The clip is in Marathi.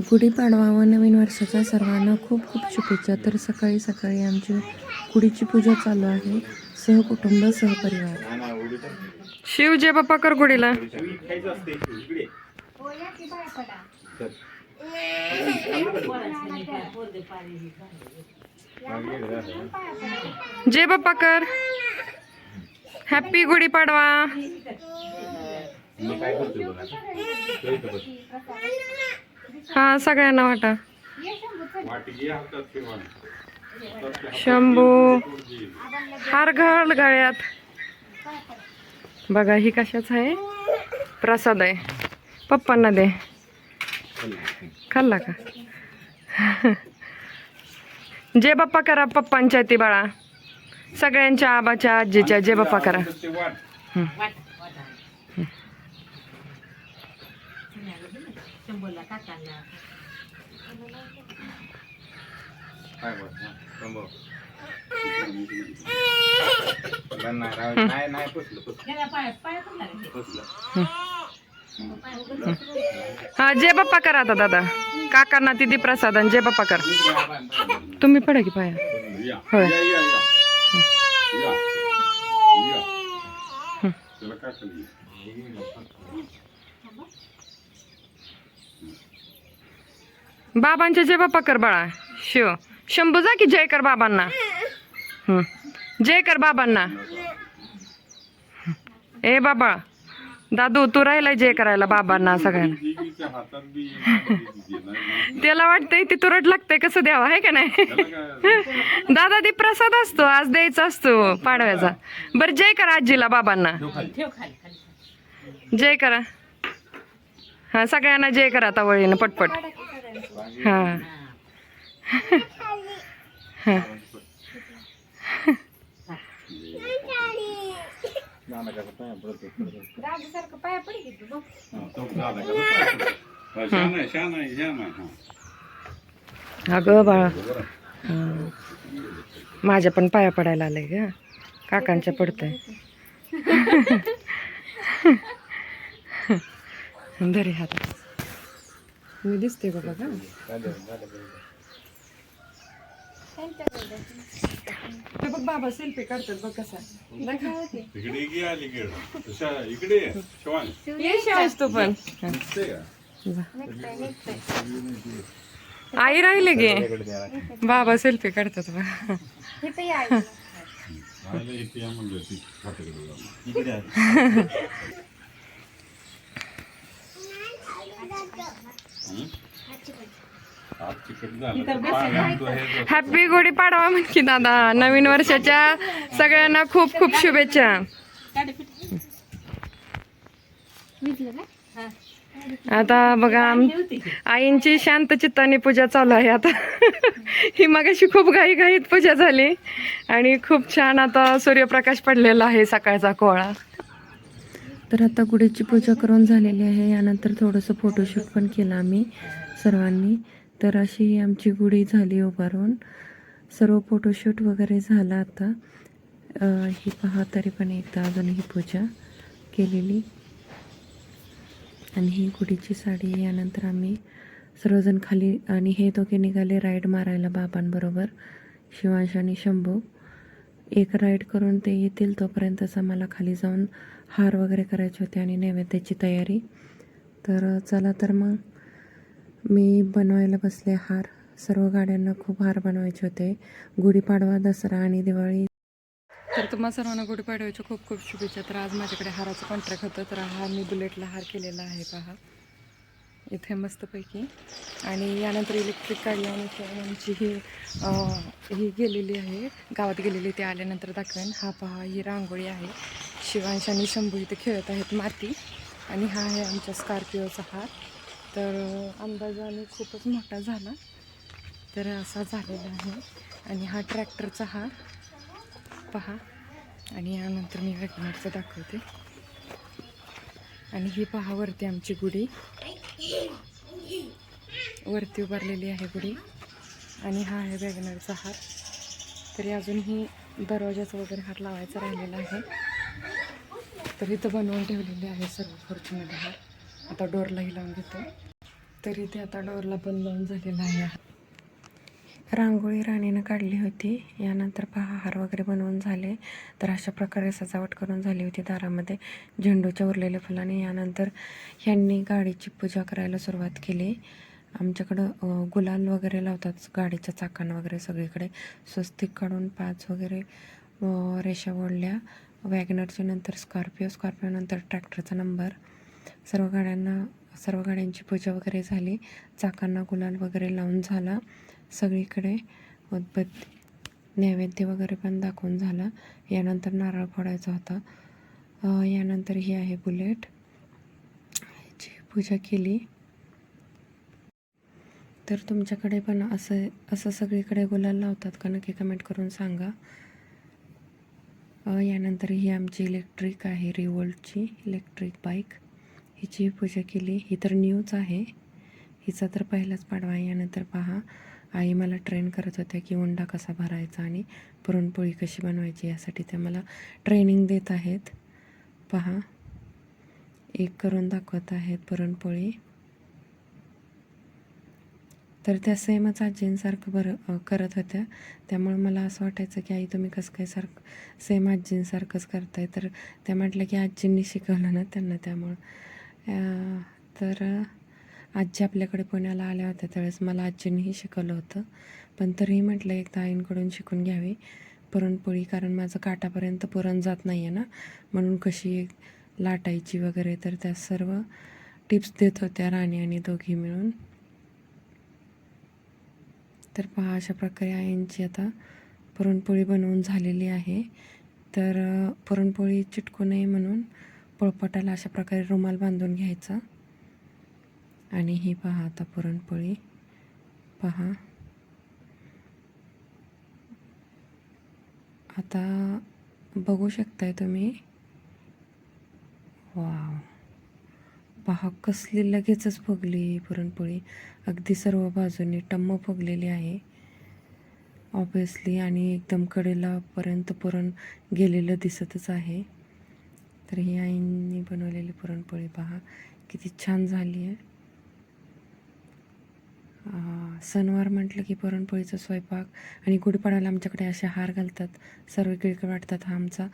गुढीपाडवा व नवीन वर्षाच्या सर्वांना खूप खूप शुभेच्छा. तर सकाळी सकाळी आमची गुढीची पूजा चालू आहे. सहकुटुंब सहपरिवार. शिव जे बाप्पा कर गुढीला. जय बाप्पा कर हॅपी गुढीपाडवा हा सगळ्यांना वाटा. शंभू. हार घाल गळ्यात. बघा ही कशाच आहे? प्रसाद आहे. पप्पांना दे. खाल्ला का? जे बाप्पा करा पप्पांच्या ती बाळा. सगळ्यांच्या आबाच्या आजीच्या जे बाप्पा करा. नाही नाही पुसलं पुसलं हा जे बाप्पा करा आता दादा. काकांना तिथे प्रसाद आणि जे बाप्पा कर. तुम्ही पडा की पाया होय. या या या या या त्याला काय खाली बाबांचे जय बाप्पा कर बाळा. शिव. शंभू जा की जय कर बाबांना. जय कर बाबांना. ए बाबा. दादू तू राहिलाय जय करायला बाबांना सगळ्यांना. त्याला वाटतंय ती तुरट लागतंय कसं द्यावं आहे का नाही? दादा ती प्रसाद असतो आज द्यायचा असतो पाडव्याचा. बरं जय करा आजीला बाबांना. जय करा. हा सगळ्यांना जय करा आता वळीनं पटपट हा हा हा. हा, हा. अगं बाळा. माझ्या पण पाया पडायला आलंय ग काकांच्या पडतंय धरी हात मी दिसते का? बघा ते बघ बाबा सेल्फी काढतात बघ कसा. इकडे ये अलीकडे तशा इकडे ये, शिवानी. ये शाळेस तू पण. हा. दिसते का? आई राहिले गे. बाबा सेल्फी काढतात बघ. राहिलं इथे या म्हणलं ती फाट्याकडे जाऊन. हं? हात चिकट झाला तर पाय तो हे जो- हॅपी गुढी पाडवा म्हणकी दादा. नवीन वर्षाच्या सगळ्यांना खूप खूप शुभेच्छा. आता बघा आईंची शांत चित्ताने पूजा चालू आहे आता. ही मगाशी खूप घाई घाईत पूजा झाली. आणि खूप छान आता सूर्यप्रकाश पडलेला आहे सकाळचा कोळा. तर आता गुढीची पूजा करून झालेली आहे. यानंतर थोडंसं फोटोशूट पण केलं आम्ही सर्वांनी. तर अशी आमची गुढी झाली उभारून. सर्व फोटोशूट वगैरे झाला आता. ही पहा तरी पण एकदा अजून ही पूजा केलेली. आणि ही गुढीची साडी यानंतर आम्ही सर्वजण खाली आणि हे दोघे निघाले राईड मारायला बाबांबरोबर शिवांश आणि शंभू. एक राईड करून ते येतील तोपर्यंतच आम्हाला खाली जाऊन हार वगैरे करायचे होते आणि नैवेद्याची तयारी. तर चला तर मग. मी बनवायला बसले हार. सर्व गाड्यांना खूप हार बनवायचे होते. गुढीपाडवा दसरा आणि दिवाळी. तर तुम्हा सर्वांना गुढीपाडव्याच्या खूप खूप शुभेच्छा. तर आज माझ्याकडे हाराचं कॉन्ट्रॅक्ट होतं. तर हा मी बुलेटला हार केलेला आहे पहा. इथे मस्तपैकी. आणि यानंतर इलेक्ट्रिक काढल्यानंतर आमची ही ही गेलेली आहे. गावात गेलेली ते आल्यानंतर दाखवेन. हा पहा ही रांगोळी आहे. शिवांश आणि शंभू इथे खेळत आहेत माती आणि हा आहे आमच्या स्कॉर्पिओचा हार. तर अंदाज अंदाजाने खूपच मोठा झाला. तर असा झालेला आहे. आणि हा ट्रॅक्टरचा हार पहा. आणि यानंतर मी वॅगनरचं दाखवते. आणि ही पहा वरती आमची गुढी. वरती उभारलेली आहे गुढी. आणि हा आहे वॅगनरचा हार. तरी अजूनही दरवाजाचा वगैरे हार लावायचा राहिलेला आहे. तर इथं बनवून ठेवलेले आहे सर्व फॉर्च्युनर हार. आता डोरलाही लावून घेतो. तरी ते आता डोरला पण लावून झालेला आहे. रांगोळी राणीनं काढली होती. यानंतर पहा हार वगैरे बनवून झाले. तर अशा प्रकारे सजावट करून झाली होती दारामध्ये. झेंडूच्या उरलेल्या फुलाने. यानंतर ह्यांनी गाडीची पूजा करायला सुरुवात केली. आमच्याकडं गुलाल वगैरे लावतात गाडीच्या चाकांना वगैरे सगळीकडे. स्वस्तिक काढून पाच वगैरे रेषा ओढल्या. वॅगनरच्या नंतर स्कॉर्पिओ स्कॉर्पिओनंतर ट्रॅक्टरचा नंबर. सर्व गाड्यांना सर्व गाड्यांची पूजा वगैरे झाली. चाकांना गुलाल वगैरे लावून झाला. सगळीकडे उदबत्ती नैवेद्य वगैरे पण दाखवून झाला. यानंतर नारळ फोडायचा होता. यानंतर ही आहे बुलेट. ह्याची पूजा केली. तर तुमच्याकडे पण असं असं सगळीकडे गुलाल लावतात का? नक्की कमेंट करून सांगा. यानंतर ही आमची इलेक्ट्रिक आहे रिवोल्टची इलेक्ट्रिक बाईक हिची पूजा केली ही तर न्यूच आहे. हिचा तर पहिलाच पाडवा आहे. यानंतर पहा आई मला ट्रेन करत होत्या की उंडा कसा भरायचा आणि पुरणपोळी कशी बनवायची यासाठी त्या मला ट्रेनिंग देत आहेत. पहा एक करून दाखवत आहेत पुरणपोळी. तर त्या सेमच आजींसारखं बरं करत होत्या. त्यामुळे मला असं वाटायचं की आई तुम्ही कसं काय सारखं सेम आजींसारखंच करताय. तर त्या म्हटलं की आजींनी शिकवलं ना त्यांना त्यामुळं. तर आजी आपल्याकडे पुण्याला आल्या होत्या त्यावेळेस मला आजींनीही शिकवलं होतं. पण तरीही म्हटलं एकदा आईंकडून शिकून घ्यावी. पुरणपोळी कारण माझं काटापर्यंत पुरण जात नाही आहे ना. म्हणून कशी लाटायची वगैरे तर त्या सर्व टिप्स देत होत्या राणी आणि दोघी मिळून. तर पहा अशा प्रकारे आईंची आता पुरणपोळी बनवून झालेली आहे. तर पुरणपोळी चिटकू नये म्हणून पोळपाटाला अशा प्रकारे रुमाल बांधून घ्यायचा. आणि ही पहा आता पुरणपोळी. पहा. आता बघू शकताय तुम्ही. वाव. पहा कसली लगेचच फुगली पुरणपोळी. अगदी सर्व बाजूनी टम्म फुगलेली आहे. ऑब्वियसली आणि एकदम कडेलापर्यंत पुरण गेलेलं दिसतच आहे. तर ही आईंनी बनवलेली पुरणपोळी पहा. किती छान झाली आहे. सणवार म्हटलं की पुरणपोळीचा स्वयंपाक आणि गुढीपाडव्याला आमच्याकडे असे हार घालतात. सर्व किळकळ वाटतात हा आमचा.